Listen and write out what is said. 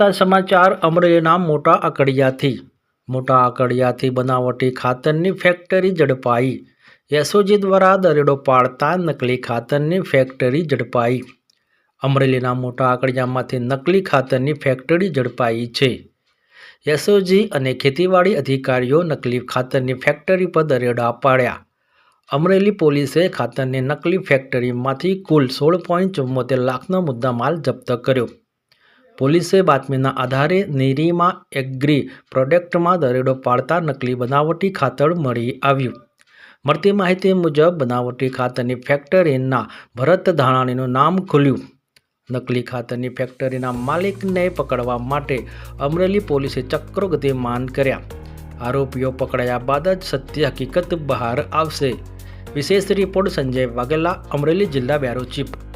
તા સમાચાર અમરેલીના મોટા આકડિયાથી મોટા આકડિયાથી બનાવટી ખાતરની ફેક્ટરી ઝડપાઈ. એસઓજી દ્વારા દરેડો પાડતા નકલી ખાતરની ફેક્ટરી ઝડપાઈ. અમરેલીના મોટા આકડિયામાંથી નકલી ખાતરની ફેક્ટરી ઝડપાઈ છે. એસઓજી અને ખેતીવાડી અધિકારીઓ નકલી ખાતરની ફેક્ટરી પર દરેડા પાડ્યા. અમરેલી પોલીસે ખાતરની નકલી ફેક્ટરીમાંથી કુલ સોળ પોઈન્ટ ચુમ્મોતેર લાખનો મુદ્દામાલ જપ્ત કર્યો. પોલીસે બાતમીના આધારે નીરીમા એગ્રી પ્રોડક્ટમાં દરેડો પાડતા નકલી બનાવટી ખાતર મળી આવ્યું. મળતી માહિતી મુજબ, બનાવટી ખાતરની ફેક્ટરીના ભરત ધાણાણીનું નામ ખુલ્યું. નકલી ખાતરની ફેક્ટરીના માલિકને પકડવા માટે અમરેલી પોલીસે ચક્રો ગતિમાન કર્યા. આરોપીઓ પકડાયા બાદ જ સત્ય હકીકત બહાર આવશે. વિશેષ રિપોર્ટ સંજય વાઘેલા, અમરેલી જિલ્લા બ્યુરો ચીફ.